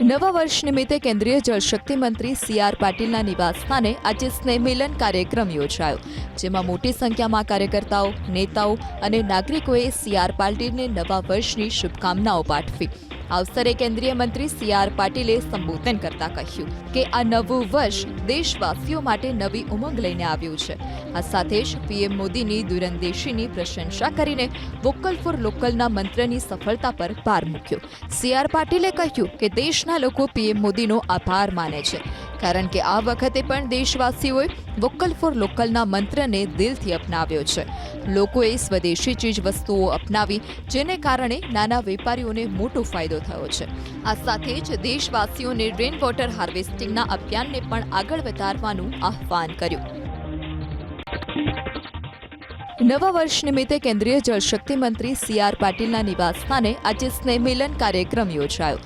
નવા વર્ષ નિમિત્તે કેન્દ્રીય જળશક્તિ મંત્રી સી આર પાટીલના નિવાસસ્થાને આજે સ્નેહ મિલન કાર્યક્રમ યોજાયો, જેમાં મોટી સંખ્યામાં કાર્યકર્તાઓ, નેતાઓ અને નાગરિકોએ સી આર પાટીલને નવા વર્ષની શુભકામનાઓ પાઠવી. આ અવસરે કેન્દ્રીય મંત્રી સી આર પાટીલે સંબોધન કરતા કહ્યું કે આ નવું વર્ષ દેશવાસીઓ માટે નવી ઉમંગ લઈને આવ્યું છે. આ સાથે જ પીએમ મોદીની દૂરંદેશીની પ્રશંસા કરીને વોકલ ફોર લોકલના મંત્રની સફળતા પર ભાર મૂક્યો. સી આર પાટીલે કહ્યું કે દેશના લોકો પીએમ મોદીનો આભાર માને છે. કારણ કે આ વખતે પણ દેશવાસીઓએ વોકલ ફોર લોકલના મંત્રને દિલથી અપનાવ્યો છે. લોકોએ સ્વદેશી ચીજ વસ્તુઓ અપનાવી, જેને કારણે નાના વેપારીઓને મોટો ફાયદો થયો છે. આ સાથે જ દેશવાસીઓને રેન વોટર હાર્વેસ્ટિંગના અભિયાનને પણ આગળ વધારવાનું આહ્વાન કર્યું. નવા વર્ષ નિમિત્તે કેન્દ્રીય જળશક્તિ મંત્રી સી આર પાટીલના નિવાસસ્થાને આજે સ્નેહ મિલન કાર્યક્રમ યોજાયો.